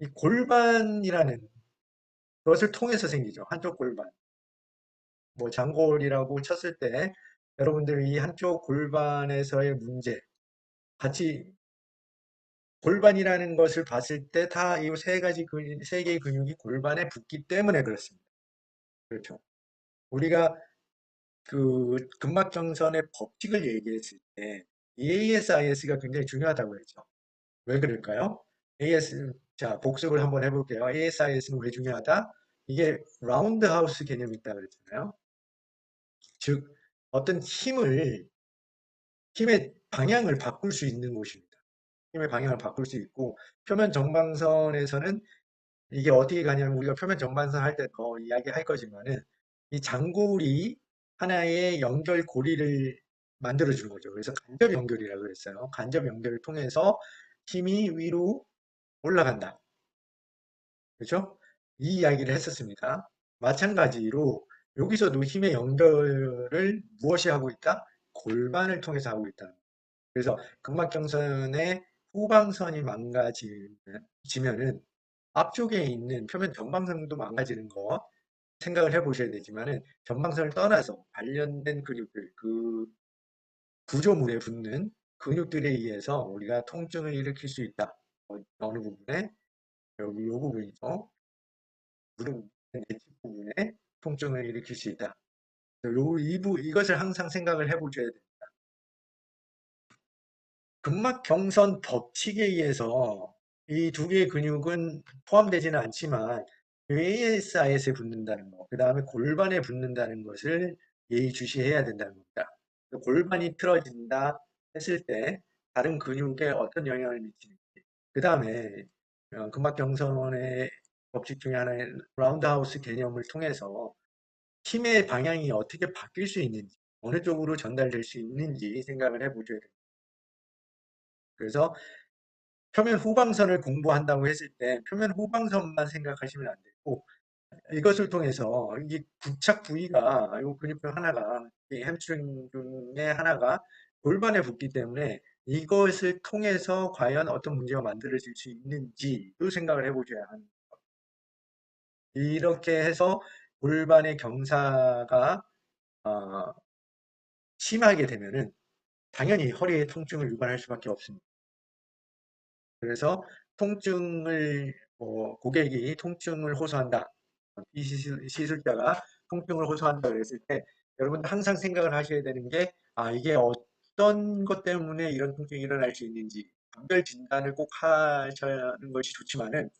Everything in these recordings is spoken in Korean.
이 골반이라는 것을 통해서 생기죠. 한쪽 골반. 뭐 장골이라고 쳤을 때 여러분들이 이 한쪽 골반에서의 문제 같이 골반이라는 것을 봤을 때 다 이 세 가지 세 개의 근육이 골반에 붙기 때문에 그렇습니다. 그렇죠. 우리가 그 근막정선의 법칙을 얘기했을 때 ASIS가 굉장히 중요하다고 했죠. 왜 그럴까요? AS, 자, 복습을 한번 해볼게요. ASIS는 왜 중요하다? 이게 라운드 하우스 개념이 있다 그랬잖아요. 즉, 어떤 힘을, 힘의 방향을 바꿀 수 있는 곳입니다. 힘의 방향을 바꿀 수 있고, 표면 정방선에서는 이게 어떻게 가냐면 우리가 표면 정방선 할 때 더 이야기할 거지만은 이 장골이 하나의 연결 고리를 만들어 주는 거죠. 그래서 간접 연결이라고 그랬어요. 간접 연결을 통해서 힘이 위로 올라간다. 그렇죠? 이 이야기를 했었습니다. 마찬가지로 여기서도 힘의 연결을 무엇이 하고 있다? 골반을 통해서 하고 있다. 그래서 근막경선의 후방선이 망가지면은 앞쪽에 있는 표면 전방선도 망가지는 거 생각을 해보셔야 되지만은 전방선을 떠나서 관련된 근육들, 그 구조물에 붙는 근육들에 의해서 우리가 통증을 일으킬 수 있다. 어, 어느 부분에 여기 이 부분이죠. 무릎 내집 부분에 통증을 일으킬 수 있다. 요 이부 이것을 항상 생각을 해보셔야 됩니다. 근막 경선 법칙에 의해서 이 두 개의 근육은 포함되지는 않지만 ASIS에 붙는다는 거, 그 다음에 골반에 붙는다는 것을 예의주시해야 된다는 겁니다. 골반이 틀어진다 했을 때 다른 근육에 어떤 영향을 미치는지, 그 다음에 어, 근막경선의 법칙 중에 하나의 라운드하우스 개념을 통해서 힘의 방향이 어떻게 바뀔 수 있는지, 어느 쪽으로 전달될 수 있는지 생각을 해보셔야 됩니다. 그래서 표면 후방선을 공부한다고 했을 때 표면 후방선만 생각하시면 안 되고 이것을 통해서 이 부착 부위가 이 근육뼈 하나가 이 햄스트링 중에 하나가 골반에 붙기 때문에 이것을 통해서 과연 어떤 문제가 만들어질 수 있는지도 생각을 해보셔야 하는 것. 이렇게 해서 골반의 경사가 어, 심하게 되면은 당연히 허리에 통증을 유발할 수밖에 없습니다. 그래서 통증을 뭐 고객이 통증을 호소한다. 이 시술, 시술자가 통증을 호소한다 그랬을 때 여러분 항상 생각을 하셔야 되는 게 아 이게 어떤 것 때문에 이런 통증이 일어날 수 있는지 감별 진단을 꼭 하셔야 하는 것이 좋지만은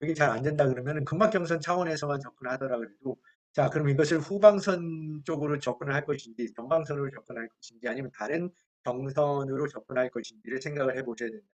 그게 잘 안 된다 그러면은 근막경선 차원에서만 접근하더라 그래도 자 그럼 이것을 후방선 쪽으로 접근을 할 것인지 전방선으로 접근할 것인지 아니면 다른 경선으로 접근할 것인지를 생각을 해보셔야 된다.